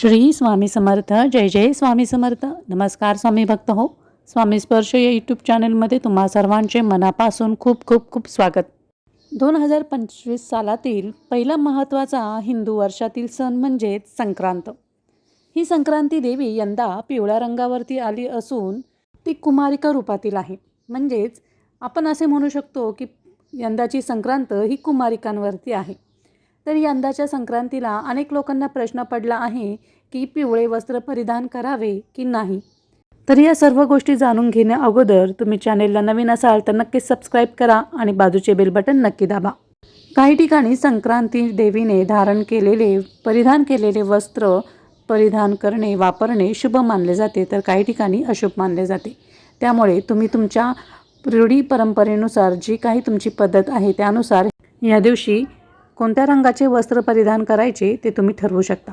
श्री स्वामी समर्थ जय जय स्वामी समर्थ. नमस्कार स्वामी भक्त हो. स्वामी स्पर्श या यूट्यूब चॅनलमध्ये तुम्हा सर्वांचे मनापासून खूप खूप खूप स्वागत. दोन हजार पंचवीस सालातील पहिला महत्त्वाचा हिंदू वर्षातील सण म्हणजेच संक्रांत. ही संक्रांती देवी यंदा पिवळ्या रंगावरती आली असून ती कुमारिका रूपातील आहे. म्हणजेच आपण असे म्हणू शकतो की यंदाची संक्रांत ही कुमारिकांवरती आहे. तर यंदाच्या संक्रांतीला अनेक लोकांना प्रश्न पडला आहे की पिवळे वस्त्र परिधान करावे की नाही? तर या सर्व गोष्टी जाणून घेण्या अगोदर तुम्ही चॅनेलला नवीन असाल तर नक्कीच सबस्क्राईब करा आणि बाजूचे बेल बटन नक्की दाबा. काही ठिकाणी संक्रांती देवीने धारण केलेले परिधान केलेले वस्त्र परिधान करणे वापरणे शुभ मानले जाते तर काही ठिकाणी अशुभ मानले जाते. त्यामुळे तुम्ही तुमच्या रूढी परंपरेनुसार जी काही तुमची पद्धत आहे त्यानुसार या दिवशी कोणत्या रंगाचे वस्त्र परिधान करायचे ते तुम्ही ठरवू शकता.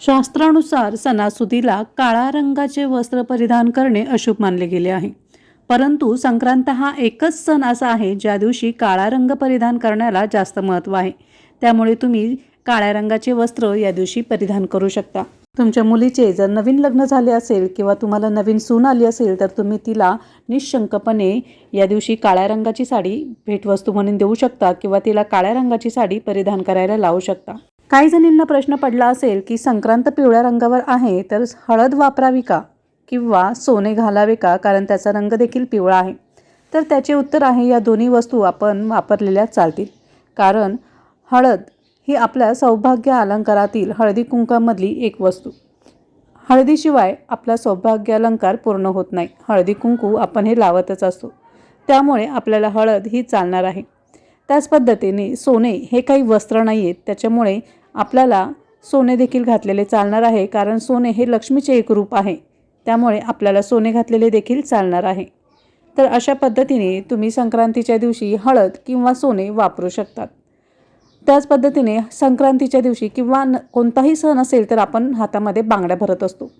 शास्त्रानुसार सणासुदीला काळा रंगाचे वस्त्र परिधान करणे अशुभ मानले गेले आहे. परंतु संक्रांत हा एकच सण असा आहे ज्या दिवशी काळा रंग परिधान करण्याला जास्त महत्त्व आहे. त्यामुळे तुम्ही काळ्या रंगाचे वस्त्र या दिवशी परिधान करू शकता. तुमच्या मुलीचे जर नवीन लग्न झाले असेल किंवा तुम्हाला नवीन सून आली असेल तर तुम्ही तिला निशंकपणे या दिवशी काळ्या रंगाची साडी भेटवस्तू म्हणून देऊ शकता किंवा तिला काळ्या रंगाची साडी परिधान करायला लावू शकता. काही जणींना प्रश्न पडला असेल की संक्रांत पिवळ्या रंगावर आहे तर हळद वापरावी का? किंवा सोने घालावे का? कारण त्याचा रंग देखील पिवळा आहे. तर त्याचे उत्तर आहे या दोन्ही वस्तू आपण वापरलेल्या चालतील. कारण हळद ही आपल्या सौभाग्य अलंकारातील हळदी कुंकामधली एक वस्तू. हळदीशिवाय आपला सौभाग्य अलंकार पूर्ण होत नाही. हळदी कुंकू आपण हे लावतच असतो. त्यामुळे आपल्याला हळद ही चालणार आहे. त्याच पद्धतीने सोने हे काही वस्त्र नाही आहेत त्याच्यामुळे आपल्याला सोने देखील घातलेले चालणार आहे. कारण सोने हे लक्ष्मीचे एक रूप आहे. त्यामुळे आपल्याला सोने घातलेले देखील चालणार आहे. तर अशा पद्धतीने तुम्ही संक्रांतीच्या दिवशी हळद किंवा सोने वापरू शकतात. त्याच पद्धतीने संक्रांतीच्या दिवशी किंवा न कोणताही सण असेल तर आपण हातामध्ये बांगड्या भरत असतो.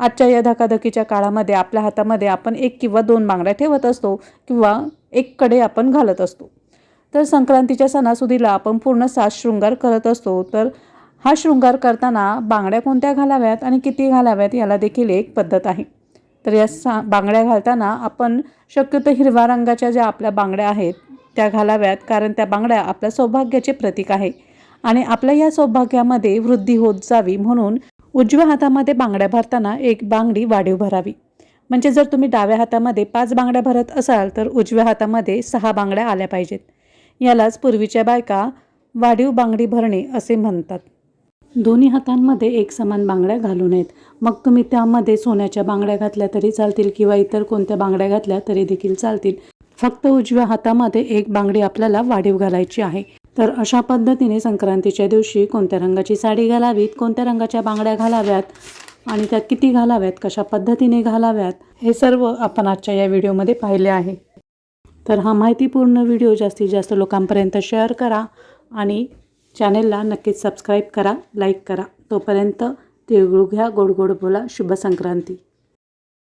आजच्या या धकाधकीच्या काळामध्ये आपल्या हातामध्ये आपण एक किंवा दोन बांगड्या ठेवत असतो किंवा एक कडे आपण घालत असतो. तर संक्रांतीच्या सणासुदीला आपण पूर्ण साज शृंगार करत असतो. तर हा शृंगार करताना बांगड्या कोणत्या घालाव्यात आणि किती घालाव्यात याला देखील एक पद्धत आहे. तर या सा बांगड्या घालताना आपण शक्यतो हिरव्या रंगाच्या ज्या आपल्या बांगड्या आहेत त्या घालाव्यात कारण त्या बांगड्या आपल्या सौभाग्याचे प्रतीक आहे. आणि आपल्या या सौभाग्यामध्ये वृद्धी होत जावी म्हणून उजव्या हातामध्ये बांगड्या भरताना एक बांगडी वाढीव भरावी. म्हणजे जर तुम्ही डाव्या हातामध्ये पाच बांगड्या भरत असाल तर उजव्या हातामध्ये सहा बांगड्या आल्या पाहिजेत. यालाच पूर्वीच्या बायका वाढीव बांगडी भरणे असे म्हणतात. दोन्ही हातांमध्ये एक समान बांगड्या घालू नयेत मग तुम्ही त्यामध्ये सोन्याच्या बांगड्या घातल्या तरी चालतील किंवा इतर कोणत्या बांगड्या घातल्या तरी देखील चालतील. फक्त उजव्या हातामध्ये एक बांगडी आपल्याला वाढीव घालायची आहे. तर अशा पद्धतीने संक्रांतीच्या दिवशी कोणत्या रंगाची साडी घालावीत कोणत्या रंगाच्या बांगड्या घालाव्यात आणि त्या किती घालाव्यात कशा पद्धतीने घालाव्यात हे सर्व आपण आजच्या या व्हिडिओमध्ये पाहिले आहे. तर हा माहितीपूर्ण व्हिडिओ जास्तीत जास्त लोकांपर्यंत शेअर करा आणि चॅनेलला नक्कीच सबस्क्राईब करा लाईक करा. तोपर्यंत तिळगुळ घ्या गोड गोड बोला शुभ संक्रांती.